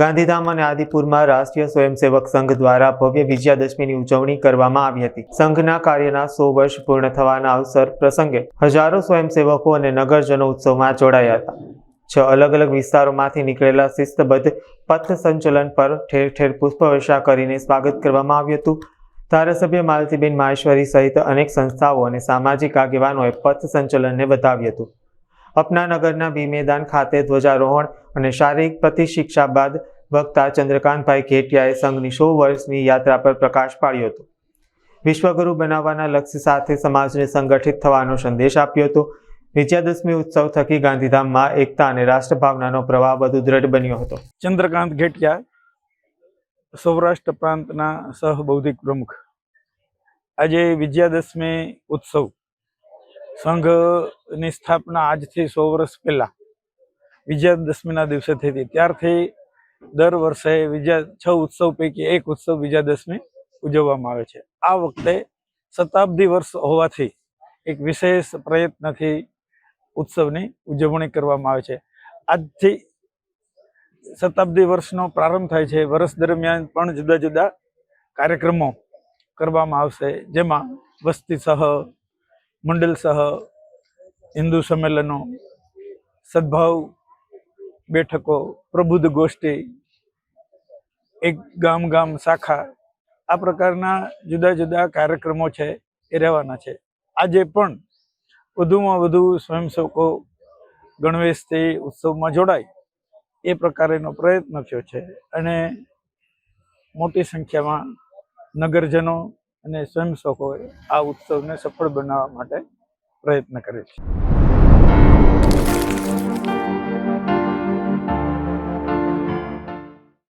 ગાંધીધામ અને આદિપુરમાં રાષ્ટ્રીય સ્વયંસેવક સંઘ દ્વારા ભવ્ય વિજયાદશમીની ઉજવણી કરવામાં આવી હતી. સંઘના કાર્યના સો વર્ષ પૂર્ણ થવાના અવસર પ્રસંગે હજારો સ્વયંસેવકો અને નગરજનો ઉત્સવમાં જોડાયા હતા. છ અલગ અલગ વિસ્તારોમાંથી નીકળેલા શિસ્તબદ્ધ પથ સંચલન પર ઠેર ઠેર પુષ્પવર્ષા કરીને સ્વાગત કરવામાં આવ્યું હતું. ધારાસભ્ય માલતીબેન માહેશ્વરી સહિત અનેક સંસ્થાઓ અને સામાજિક આગેવાનોએ પથ સંચલનને વધાવ્યું હતું. અપનાનગરના બી મેદાન ખાતે ધ્વજારોહણ અને શારીરિક પ્રતિશિક્ષા બાદ વક્તા ચંદ્રકાંતભાઈ ઘેટિયાએ સંઘની સો વર્ષની યાત્રા પર પ્રકાશ પાડ્યો હતો. વિશ્વગુરુ બનાવવાના લક્ષ્ય સાથે સમાજને સંગઠિત થવાનો સંદેશ આપ્યો હતો. વિજયાદશમી ઉત્સવ થકી ગાંધીધામમાં એકતા અને રાષ્ટ્રભાવનાનો પ્રવાહ વધુ દ્રઢ બન્યો હતો. ચંદ્રકાંત ઘેટિયા, સૌરાષ્ટ્ર પ્રાંતના સહબૌદ્ધિક પ્રમુખ. આજે વિજયાદશમી ઉત્સવ સંઘની સ્થાપના આજથી સો વર્ષ પહેલા વિજયાદશમીના દિવસે થઈ હતી. ત્યારથી દર વર્ષે વિજયા છ ઉત્સવ પૈકી એક ઉત્સવ વિજયાદશમી ઉજવવામાં આવે છે. આ વખતે શતાબ્દી વર્ષ હોવાથી એક વિશેષ પ્રયત્નથી ઉત્સવની ઉજવણી કરવામાં આવે છે. આજથી શતાબ્દી વર્ષનો પ્રારંભ થાય છે. વર્ષ દરમિયાન પણ જુદા જુદા કાર્યક્રમો કરવામાં આવશે, જેમાં વસ્તી સહ મંડળ સહ હિન્દુ સંમેલનો, સદભાવ બેઠકો, પ્રબુદ્ધ ગોષ્ઠી, એક ગામ ગામ શાખા, આ પ્રકારના જુદા જુદા કાર્યક્રમો છે, એ રહેવાના છે. આજે પણ વધુમાં વધુ સ્વયંસેવકો ગણવેશથી ઉત્સવમાં જોડાય, એ પ્રકારેનો પ્રયત્ન થયો છે. અને મોટી સંખ્યામાં નગરજનો અને સ્વયંસેવકો આ ઉત્સવને સફળ બનાવવા માટે પ્રયત્ન કરે છે.